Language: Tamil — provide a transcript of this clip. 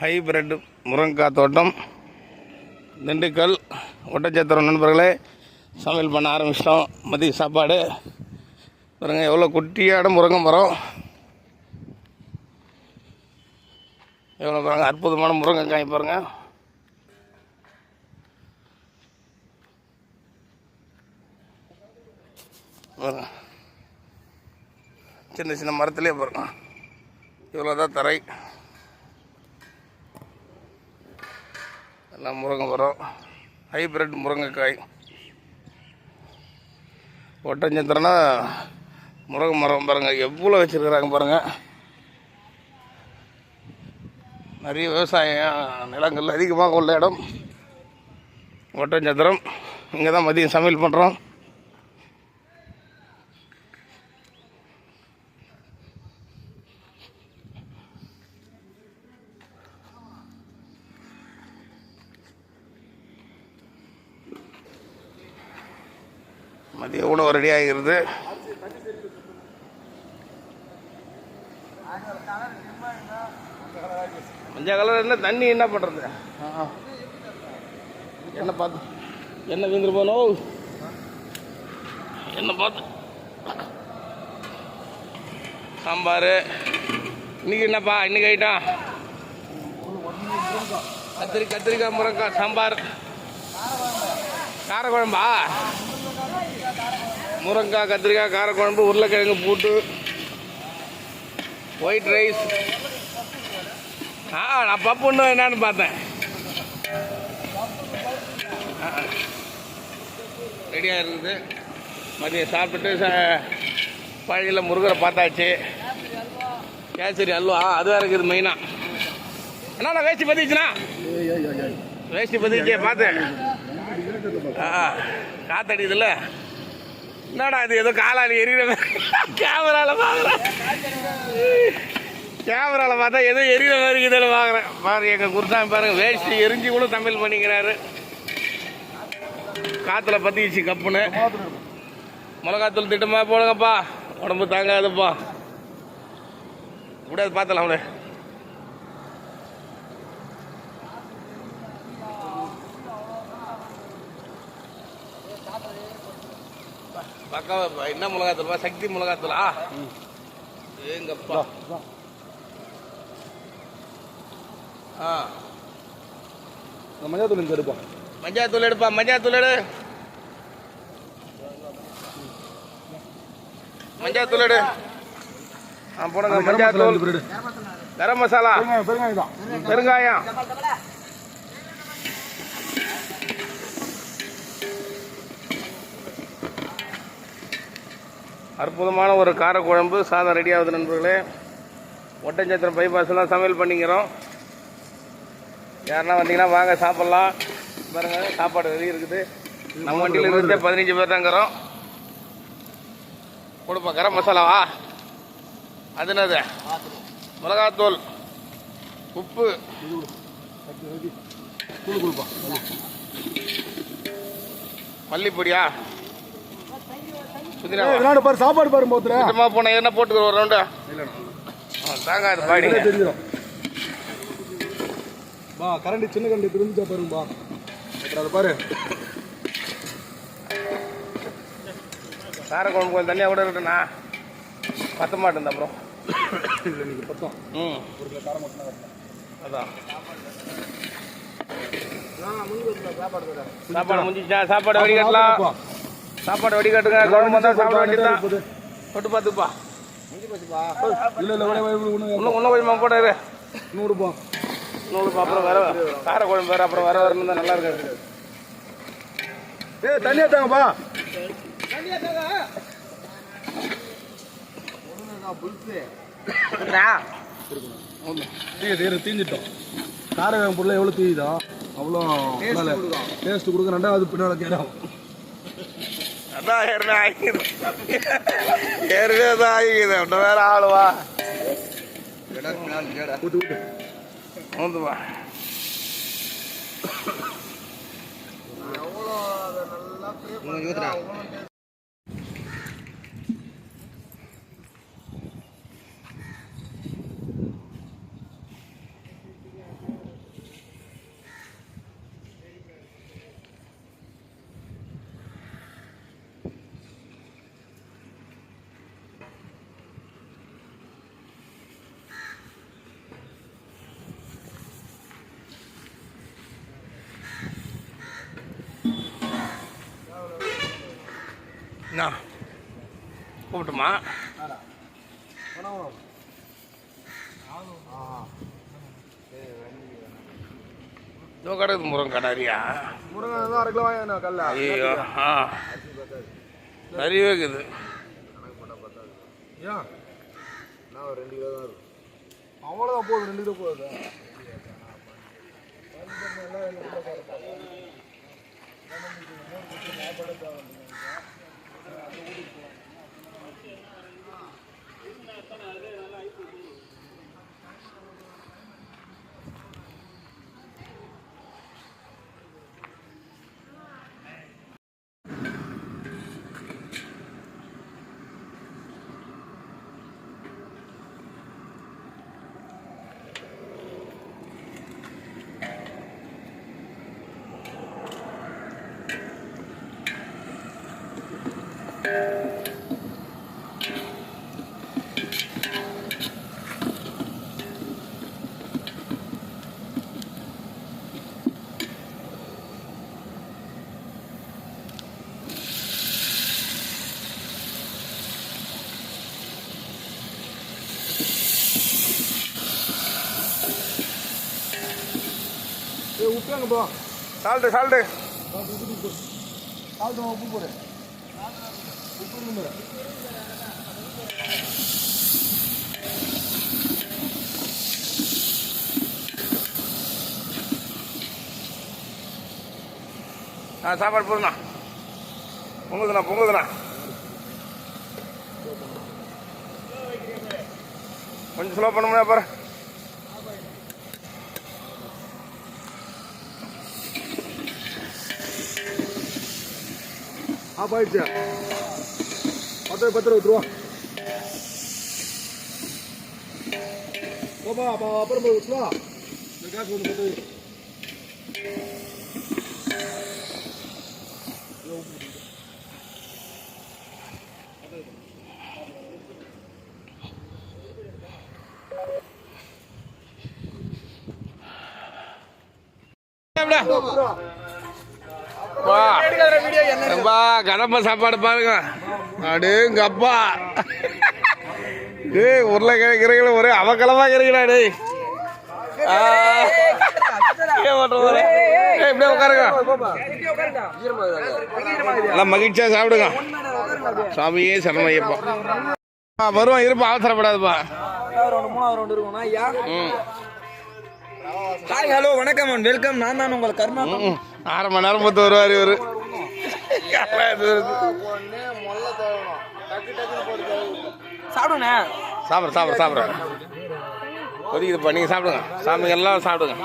ஹைபிரிட் முருங்கைக்காய் தோட்டம் திண்டுக்கல் ஒட்டச்சத்திரம் நண்பர்களே சமையல் பண்ண ஆரம்பிச்சிட்டோம். மதிய சாப்பாடு. பாருங்கள் எவ்வளோ குட்டியாட முருங்கை மரம். எவ்வளோ பாருங்க அற்புதமான முருங்கைக்காய் பாருங்கள் பாருங்க. சின்ன சின்ன மரத்துலேயே பாருங்க. இவ்வளோ தான் தரை. எல்லாம் முருங்கை மரம் ஹைப்ரிட் முருங்கைக்காய். ஒட்டஞ்சந்திரனா முருங்கை மரம் பாருங்கள் எவ்வளோ வச்சுருக்குறாங்க பாருங்கள் நிறைய விவசாயம் நிலங்கள் அதிகமாக உள்ள இடம். ஒட்டஞ்சத்திரம் இங்கே தான் மதியம் சமையல் பண்ணுறோம் மதிய உணவு ரெடி ஆகிறது மஞ்சள் கலர் என்ன தண்ணி என்ன பண்ணுறது என்ன பார்த்து என்ன வீந்துரு போனோம் என்ன பார்த்து சாம்பார். இன்னைக்கு என்னப்பா? இன்னைக்கு ஐட்டம் கத்திரி கத்திரிக்காய் முருங்கைக்காய் சாம்பார். காரக்குழம்பா? முருங்காய் கத்திரிக்காய் காரக்குழம்பு உருளைக்கிழங்கு பூட்டு ஒயிட் ரைஸ் ஆ நான் பப்பு இன்னும் என்னன்னு பார்த்தேன். ரெடியாக இருக்குது மதியம் சாப்பிட்டு ச முருகரை பார்த்தாச்சு. கேசரி அல்வா. அது இருக்குது மெயினாக என்னண்ணா வேஷ்டி பதிச்சுண்ணா வேஷ்டி பதிச்சு பார்த்தேன். ஆ. காத்தடிக்குதுல்ல? என்னடா இது ஏதோ காலாளி எரியிற கேமராவில் பார்க்குறேன் கேமராவில் பார்த்தா ஏதோ எரியிற மாதிரி இருக்குதுன்னு பார்க்குறேன் பாரு எங்கள் குருசாமி பாருங்க வேஷ்டி எரிஞ்சு கூட தமிழ் பண்ணிக்கிறாரு. காற்றுல பற்றிச்சு கப்புன்னு. மிளகாத்தூள் திட்டமா போடுங்கப்பா. உடம்பு தாங்காதுப்பா. விடாது பார்த்தலாம் அவனு பக்கா என்ன மிளகாத்தூள்ப்பா சக்தி மிளகாத்தூளா ஏங்கப்பா. ஆ. மஞ்சள் தூள் இங்கே எடுப்போம். மஞ்சாத்தூள் எடுப்பா மஞ்சாத்தூள் எடு. மஞ்சாத்தூள் எடு. ஆ போடுங்க மஞ்சாத்தூள் கரம் மசாலா பெருங்காயம் பெருங்காயம். அற்புதமான ஒரு காரக்குழம்பு சாதம் ரெடி ஆகுது நண்பர்களே. ஒட்டஞ்சத்திரம் பைபாஸ்லாம் சமையல் பண்ணிக்கிறோம். யாருன்னா வந்தீங்கன்னா வாங்க சாப்பிட்லாம். பாருங்க சாப்பாடு ரெடி இருக்குது. நம்ம வண்டியில் இருந்தே பதினஞ்சு பேர் தாங்கிறோம் கொடுப்பா கரம் மசாலாவா? அது என்னது? மிளகாத்தூள் உப்பு. மல்லிப்பொடியா? விளையாடு பாரு சாப்பாடு பாரு போத்துற சுத்தமாக போன என்ன போட்டுக்கிற ஒரு ரவுண்டு? தாங்காது பாடி. தெரிஞ்சிடும். பா கரண்டி சின்ன கரண்டி திரும்பிச்சா பாருங்க பா. அப்புறம் அதை பாரு. காரக்குழம்பு கொஞ்சம் தனியாக கூட இருக்கட்டும்ண்ணா. பத்த மாட்டேன் அப்புறம். இல்லை நீங்கள் பத்தம். ம். ஒரு கிலோ காரம் மட்டும் அதான். சாப்பாடு முடிஞ்சிச்சா சாப்பாடு வடிகட்டலாம். சாப்பாடு வடிகட்டுங்க. குழம்பு வந்தால் சாப்பிட வேண்டியதுதான். தொட்டு பார்த்துப்பா. இல்லை இல்லை விட இன்னும் இன்னும் கொஞ்சமாக போட இரு நூறுபா நூறு அப்புறம் வர காரக்குழம்பு வேறு அப்புறம் வர வரணும் நல்லா இருக்காது. ஏ தண்ணியா தாங்கப்பா தீஞ்சிட்டோம் காரவேகம் பொருள் எவ்வளோ தீயுதோ? அவ்வளோ டேஸ்ட் கொடுக்க. ரெண்டாவது பின்னால் கேடும் ஏற்கனவே ஆகிக்குது ஏற்கனவே தான் ஆகிக்குது இன்னும் வேற ஆளுவா ஊந்துவா என்ன கூப்பிட்டுமா? வேணாம் இதோ கிடக்குது முருங்கை கடாரியா முருங்கை தான் அரை கிலோ வாங்க கல்ல ஐயோ ஆ. நிறையவே இருக்குது ஏன் நான் ஒரு ரெண்டு கிலோ தான் இருக்கும் அவ்வளோதான் போதும் ரெண்டு கிலோ போகுது. ஏ coming out of there. உப்பு எங்க போ. சால்ட்டு சால்ட்டு சால்ட்டு உப்பு போடு. உப்பு. ஆ சாப்பாடு போதுண்ணா பொங்குதுண்ணா பொங்குதுண்ணா. கொஞ்சம் ஸ்லோ பண்ண முடியாது பாரு. ஆஃப் ஆயிடுச்சு பத்து பத்து ரூபா போப்பா அப்போ அப்புறம் போய் விட்டுவா இந்த காசு ஒன்று பத்து வை. அப்பா கடம்ப சாப்பாடு பாருங்க. அடேங்க அப்பா டேய் உருளைக்கிழங்கு கிரகில ஒரே அவக்கலமா இருக்கிறா டேய். இப்படியே உட்காருங்க. மகிழ்ச்சியா சாப்பிடுங்க. சாமியே சரணமையப்பா. வருவான் இருப்பா அவசரப்படாதுப்பா. ஹலோ வணக்கம் வெல்கம் நான் தான் உங்கள் கருணா. ம். அரை மணி நேரம் பார்த்து வருவார் இவரு. சாப்பிடுண்ணே சாப்பிட்ற சாப்பிட்ற சாப்பிட்ற ஒதுக்கிதுப்பா நீங்கள் சாப்பிடுங்க. சாமி எல்லாம் சாப்பிடுங்க.